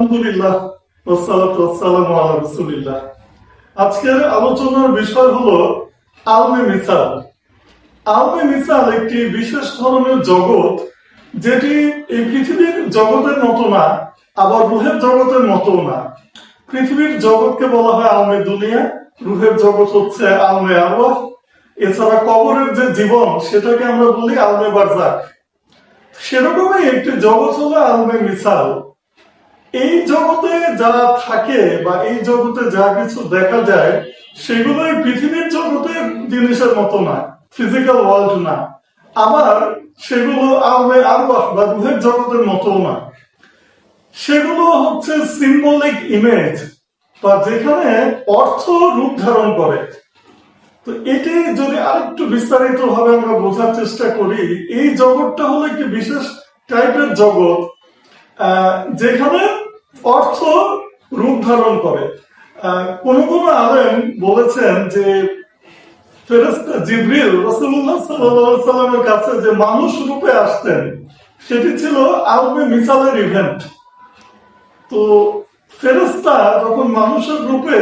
আলহামদুলিল্লাহ আজকের আলোচনার বিষয় হলো আলমে মিসাল। আলমে মিসাল একটি বিশেষ ধরনের জগৎ যেটি এই পৃথিবীর জগতের মতো না, আবার রুহের জগতের মতো না। পৃথিবীর জগৎকে বলা হয় আলমে দুনিয়া, রুহের জগৎ হচ্ছে আলমে আরওয়াহ। এছাড়া কবরের যে জীবন, সেটাকে আমরা বলি আলমে বারজাক সেরকমই একটি জগৎ হলো আলমে মিসাল। এই জগতে যারা থাকে বা এই জগতে যা কিছু দেখা যায় সেগুলো পৃথিবীর জগতে জিনিসের মতো না ফিজিক্যাল ওয়ার্ল্ড না আবার সেগুলো আলমে আরওয়াহ বা রুহের জগতের মতো না সেগুলো হচ্ছে সিম্বলিক ইমেজ বা যেখানে অর্থ রূপ ধারণ করে। তো এটি যদি আরেকটু বিস্তারিত ভাবে আমরা বোঝার চেষ্টা করি, এই জগৎটা হলো একটি বিশেষ টাইপের জগৎ যেখানে অর্থ রূপ ধারণ করে। কোন কোন আলেম বলেছেন যে রসুল্লাহ সাল্লামের কাছে যে মানুষ রূপে আসতেন, সেটি ছিল আলমে মিসালের ইভেন্ট তো ফেরেস্তা যখন মানুষের রূপে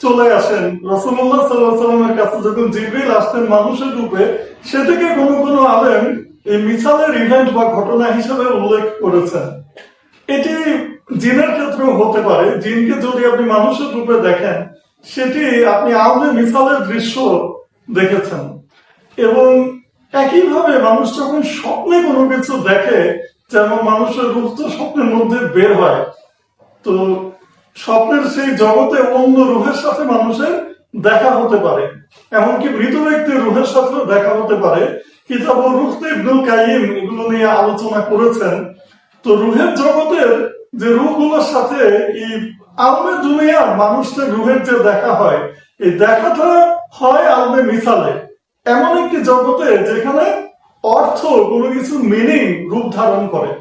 চলে আসেন রসুল্লাহ সাল্লামের কাছে যখন জিব্রিল আসতেন মানুষের রূপে সেটাকে কোনো কোনো আলেম এই মিসালের ইভেন্ট বা ঘটনা হিসেবে উল্লেখ করেছেন। এটি জিনের ক্ষেত্রেও হতে পারে। জিনকে যদি আপনি মানুষের রূপে দেখেন, সেটি আপনি আলমে মিসালের দৃশ্য দেখেছেন। এবং একইভাবে মানুষ যখন স্বপ্নে কোনো কিছু দেখে যেমন মানুষের রূপ তো স্বপ্নের মধ্যে বের হয়, তো স্বপ্নের সেই জগতে অন্য রুহের সাথে মানুষের দেখা হতে পারে। এমনকি মৃত ব্যক্তির রুহের সাথেও দেখা হতে পারে। কিতাব ও রুখতে ইবনুল কাইম এগুলো নিয়ে আলোচনা করেছেন। তো রুহের জগতের যে রূপগুলোর সাথে এই আলমে দুনিয়ার মানুষদের রুহের যে দেখা হয়, এই দেখাটা হয় আলমে মিসালে। এমন একটি জগতে যেখানে অর্থ কোনো কিছু মিনিং রূপ ধারণ করে।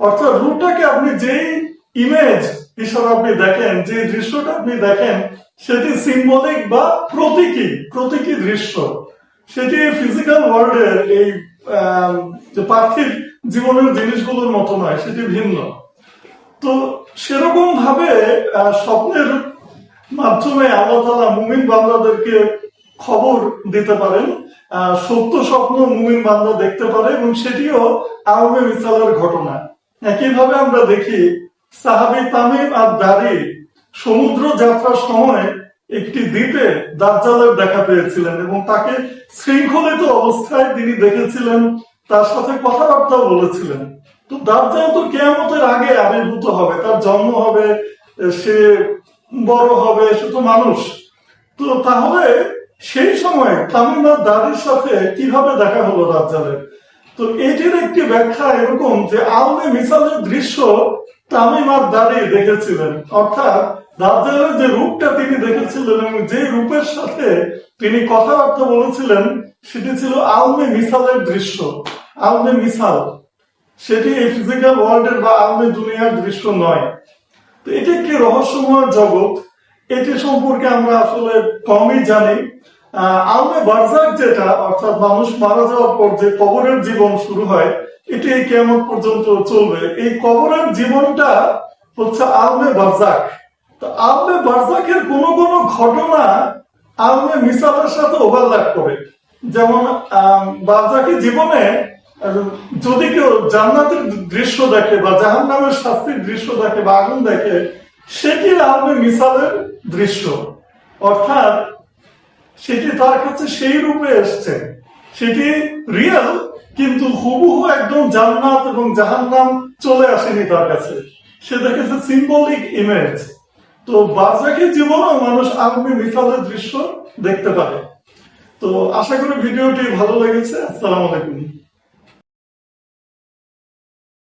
অর্থাৎ রূপটাকে আপনি যেই ইমেজ হিসাবে আপনি দেখেন যে দৃশ্যটা আপনি দেখেন, সেটি সিম্বলিক বা প্রতীকী প্রতীকী দৃশ্য। সেটি ফিজিক্যাল ওয়ার্ল্ডের এই যে পার্থিব জীবনের জিনিসগুলোর মতো নয়, সেটি ভিন্ন। তো সেরকম ভাবে স্বপ্নের মাধ্যমে আল্লাহ তালা মুমিন বান্দাদেরকে খবর দিতে পারেন সত্য স্বপ্ন মুমিন বান্দা দেখতে পারে এবং সেটিও আলমে মিসালের ঘটনা। একইভাবে আমরা দেখি সাহাবি তামিম আর দারি সমুদ্র যাত্রার সময় একটি দ্বীপে দাজ্জালের দেখা পেয়েছিলেন এবং তাকে শৃঙ্খলিত অবস্থায় তিনি দেখেছিলেন। তার সাথে কথাবার্তাও বলেছিলেন। তো দাজ্জাল তো কেয়ামতের আগে আবির্ভূত হবে, তার জন্ম হবে, সে বড় হবে, সে তো মানুষ। তো তাহলে সেই সময় তামিমার দাদির সাথে কীভাবে দেখা হলো দাজ্জালের? তো এটির একটি ব্যাখ্যা এরকম যে আলমে মিসালের দৃশ্য তামিমার দাঁড়ি দেখেছিলেন। অর্থাৎ দাজ্জালের যে রূপটা তিনি দেখেছিলেন এবং যে রূপের সাথে তিনি কথাবার্তা বলেছিলেন, সেটি ছিল আলমে মিসালের দৃশ্য। আলমে মিসাল। সেটি এই ফিজিক্যাল ওয়ার্ল্ডের বা আলমে দুনিয়ার দৃশ্য নয়। তো এটি একটি রহস্যময় জগৎ। এটি সম্পর্কে আমরা আসলে কমই জানি। আলমে বারজাক যেটা, অর্থাৎ মানুষ মারা যাওয়ার পর যে কবরের জীবন শুরু হয়, এটি কেমন পর্যন্ত চলবে। এই কবরের জীবনটা হচ্ছে আলমে বারজাক তো আলমে বারজাকের কোন কোন ঘটনা আলমে মিসালের সাথে ওভারল্যাপ করে। যেমন জীবনে যদি কেউ জান্নাতের দৃশ্য দেখে বা জাহান নামের শাস্তির দৃশ্য দেখে বা আগুন দেখে সেটি মিসালের দৃশ্য? অর্থাৎ সেটি তার কাছে সেই রূপে এসছে? সেটি রিয়েল কিন্তু হুবহু একদম জান্নাত এবং জাহান্নাম চলে আসেনি তার কাছে। সে দেখেছে সিম্বলিক ইমেজ তো বাজাকে জীবনেও মানুষ আগামী মিসালের দৃশ্য দেখতে পারে। তো আশা করি ভিডিওটি ভালো লেগেছে। আসসালাম আলাইকুম।